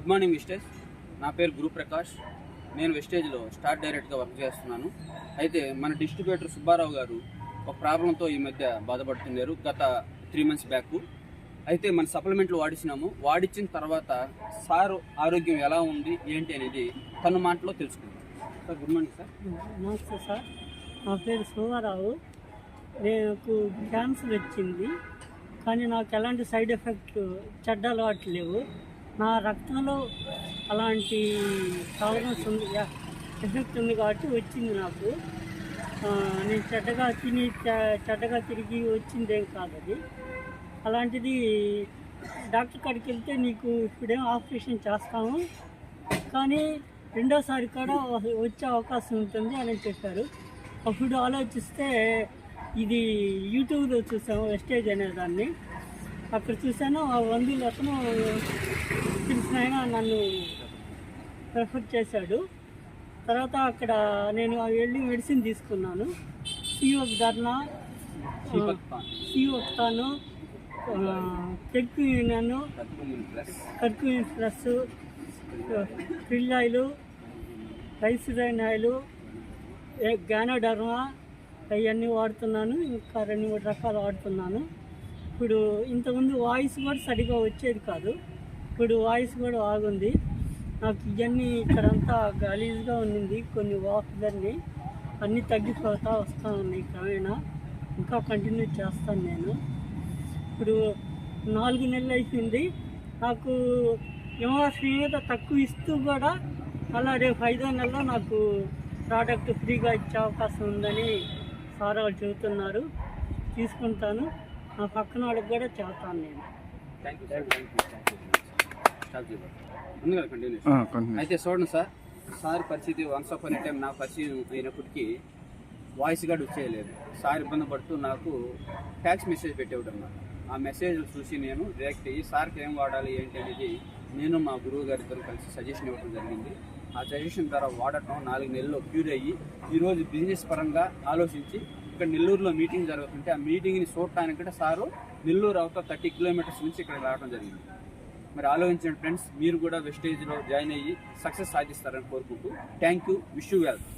Good morning విస్టేజ్ నా పేరు గురు ప్రకాష్ నేను వెస్టేజ్లో స్టార్ డైరెక్ట్గా వర్క్ చేస్తున్నాను. అయితే మన డిస్ట్రిబ్యూటర్ సుబ్బారావు గారు ఒక ప్రాబ్లంతో ఈ మధ్య బాధపడుతున్నారు గత త్రీ మంత్స్ బ్యాక్. అయితే మన సప్లిమెంట్లు వాడిచినాము వాడిచ్చిన తర్వాత సార్ ఆరోగ్యం ఎలా ఉంది ఏంటి అనేది తన మాటలో తెలుసుకుందాం. సార్ గుడ్ మార్నింగ్ సార్ నమస్తే సార్. నా పేరు సోమారావు నాకు క్యాన్సర్ వచ్చింది. కానీ నాకు ఎలాంటి సైడ్ ఎఫెక్ట్ చెడ్డ అలవాటు లేవు. నా రక్తంలో అలాంటి టాలరెన్స్ ఉంది ఎఫెక్ట్ ఉంది కాబట్టి వచ్చింది నాకు. నేను చెడ్డగా తిని చెడ్డగా తిరిగి వచ్చిందేం కాదు అది. అలాంటిది డాక్టర్ కాడికి వెళ్తే నీకు ఇప్పుడేం ఆపరేషన్ చేస్తాము. కానీ రెండోసారి కూడా వచ్చే అవకాశం ఉంటుంది అని చెప్పారు. అప్పుడు ఆలోచిస్తే ఇది యూట్యూబ్లో చూసాము వెస్టేజ్ అనేదాన్ని అక్కడ చూశాను ఆ వందలు అతను తెలిసిన ఆయన నన్ను ప్రిఫర్ చేశాడు. తర్వాత అక్కడ నేను వెళ్ళి మెడిసిన్ తీసుకున్నాను. సిఓక్ ధర్నా సిఓక్తాను టెక్యూనను కర్కూమిన్ ప్లస్ కర్క్యూన్ ప్లస్ ఫిల్ ఆయిల్ రైస్ రైన్ ఆయిల్ గానోడర్మా అవన్నీ వాడుతున్నాను. ఇంకా రెండు మూడు రకాలు వాడుతున్నాను. ఇప్పుడు ఇంతకుముందు వాయిస్ కూడా సరిగా వచ్చేది కాదు. ఇప్పుడు వాయిస్ కూడా బాగుంది నాకు ఇవన్నీ ఇక్కడంతా గలీజ్గా ఉండింది కొన్ని వాక్లన్నీ అన్నీ. తగ్గిపోతా వస్తూ ఉన్నాయి క్రమేణా. ఇంకా కంటిన్యూ చేస్తాను నేను. ఇప్పుడు నాలుగు నెలలు అయిపోయింది. నాకు ఎంఆర్పీ మీద తక్కువ ఇస్తూ కూడా అలా రేపు ఐదో నెలలో నాకు ప్రోడక్ట్ ఫ్రీగా ఇచ్చే అవకాశం ఉందని సార్ వాళ్ళు చెబుతున్నారు. తీసుకుంటాను. నా పక్కన వాళ్ళకి కూడా చెబుతాను నేను. అయితే చూడండి సార్ సార్ పరిస్థితి వన్స్ ఆఫ్ టైం నా పరిచయం అయినప్పటికీ వాయిస్ గార్డ్ వచ్చేయలేదు. సార్ ఇబ్బంది పడుతూ నాకు ట్యాక్స్ మెసేజ్ పెట్టేవాడు అన్నమాట. ఆ మెసేజ్ చూసి నేను రియాక్ట్ అయ్యి సార్కి ఏం వాడాలి ఏంటి? అనేది నేను మా గురువు గారి ఇద్దరు కలిసి సజెషన్ ఇవ్వడం జరిగింది. ఆ సజెషన్ ద్వారా వాడటం నాలుగు నెలల్లో క్యూర్ అయ్యి ఈరోజు బిజినెస్ పరంగా ఆలోచించి ఇక్కడ నెల్లూరులో మీటింగ్ జరుగుతుంటే ఆ మీటింగ్ని చూడటానికి సారు నెల్లూరు అవతల థర్టీ కిలోమీటర్స్ నుంచి ఇక్కడ రావడం జరిగింది. మరి ఆలోచించండి ఫ్రెండ్స్ మీరు కూడా వెస్టేజ్లో జాయిన్ అయ్యి సక్సెస్ సాధిస్తారని కోరుకుంటూ thank you wish you wealth